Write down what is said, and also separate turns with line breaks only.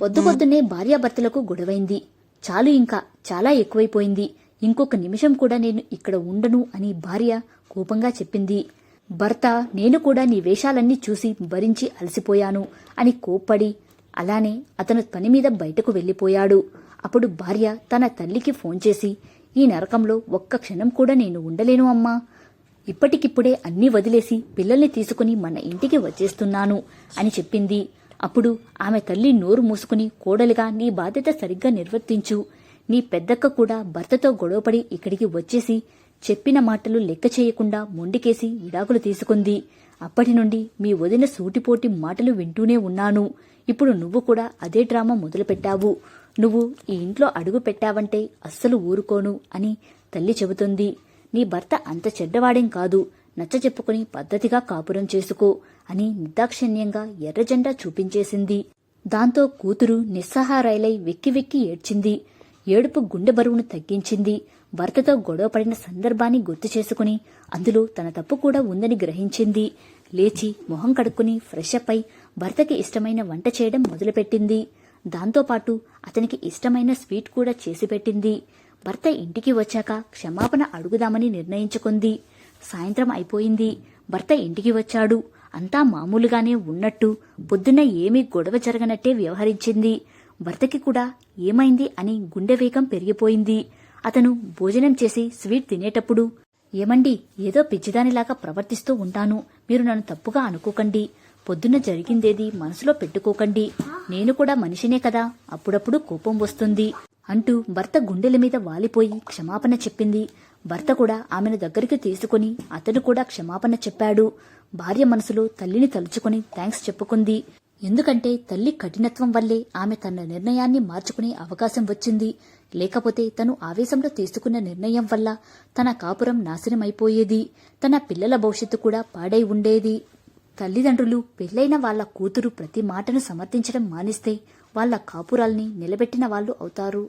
పొద్దు పొద్దున్నే భార్యాభర్తలకు గొడవైంది. చాలు ఇంకా చాలా ఎక్కువైపోయింది. ఇంకొక నిమిషం కూడా నేను ఇక్కడ ఉండను అని భార్య కోపంగా చెప్పింది. భర్త నేను కూడా నీ వేషాలన్నీ చూసి భరించి అలసిపోయాను అని కోప్పడి అలానే అతను పని మీద బయటకు వెళ్ళిపోయాడు అప్పుడు భార్య తన తల్లికి ఫోన్ చేసి ఈ నరకంలో ఒక్క క్షణం కూడా నేను ఉండలేను అమ్మా. ఇప్పటికిప్పుడే అన్నీ వదిలేసి పిల్లల్ని తీసుకుని మన ఇంటికి వచ్చేస్తున్నాను అని చెప్పింది. అప్పుడు ఆమె తల్లి నోరు మూసుకుని కోడలిగా నీ బాధ్యత సరిగ్గా నిర్వర్తించు. నీ పెద్దక్క కూడా భర్తతో గొడవపడి ఇక్కడికి వచ్చేసి చెప్పిన మాటలు లెక్క చేయకుండా మొండికేసి విడాకులు తీసుకుంది. అప్పటి నుండి మీ వదిన సూటిపోటి మాటలు వింటూనే ఉన్నాను. ఇప్పుడు నువ్వు కూడా అదే డ్రామా మొదలుపెట్టావు. నువ్వు ఈ ఇంట్లో అడుగు పెట్టావంటే అస్సలు ఊరుకోను అని తల్లి చెబుతుంది. నీ భర్త అంత చెడ్డవాడేం కాదు. నచ్చ చెప్పుకుని పద్ధతిగా కాపురం చేసుకో అని నిర్దాక్షిణ్యంగా ఎర్రజెండా చూపించేసింది. దాంతో కూతురు నిస్సహారాయిలై వెక్కి వెక్కి ఏడ్చింది. ఏడుపు గుండె బరువును తగ్గించింది. భర్తతో గొడవపడిన సందర్భాన్ని గుర్తు చేసుకుని అందులో తన తప్పు కూడా ఉందని గ్రహించింది. లేచి మొహం కడుక్కుని ఫ్రెష్ అప్ అయి భర్తకి ఇష్టమైన వంట చేయడం మొదలుపెట్టింది. దాంతోపాటు అతనికి ఇష్టమైన స్వీట్ కూడా చేసి పెట్టింది. భర్త ఇంటికి వచ్చాక క్షమాపణ అడుగుదామని నిర్ణయించుకుంది. సాయంత్రం అయిపోయింది. భర్త ఇంటికి వచ్చాడు. అంతా మామూలుగానే ఉన్నట్టు పొద్దున్న ఏమీ గొడవ జరగనట్టే వ్యవహరించింది. భర్తకి కూడా ఏమైంది అని గుండె వేగం పెరిగిపోయింది. అతను భోజనం చేసి స్వీట్ తినేటప్పుడు ఏమండి ఏదో పిచ్చిదానిలాగా ప్రవర్తిస్తూ ఉంటాను. మీరు నన్ను తప్పుగా అనుకోకండి. పొద్దున్న జరిగిందేది మనసులో పెట్టుకోకండి. నేను కూడా మనిషినే కదా. అప్పుడప్పుడు కోపం వస్తుంది అంటూ భర్త గుండెల మీద వాలిపోయి క్షమాపణ చెప్పింది. భర్త కూడా ఆమెను దగ్గరికి తీసుకుని అతను కూడా క్షమాపణ చెప్పాడు. భార్య మనసులో తల్లిని తలుచుకుని థ్యాంక్స్ చెప్పుకుంది. ఎందుకంటే తల్లి కఠినత్వం వల్లే ఆమె తన నిర్ణయాన్ని మార్చుకునే అవకాశం వచ్చింది. లేకపోతే తను ఆవేశంలో తీసుకున్న నిర్ణయం వల్ల తన కాపురం నాశనమైపోయేది. తన పిల్లల భవిష్యత్తు కూడా పాడై ఉండేది. తల్లిదండ్రులు పెళ్ళైన వాళ్ళ కూతురు ప్రతి మాటను సమర్థించడం మానిస్తే వాళ్ళ కాపురాల్ని నిలబెట్టిన వాళ్ళు అవుతారు.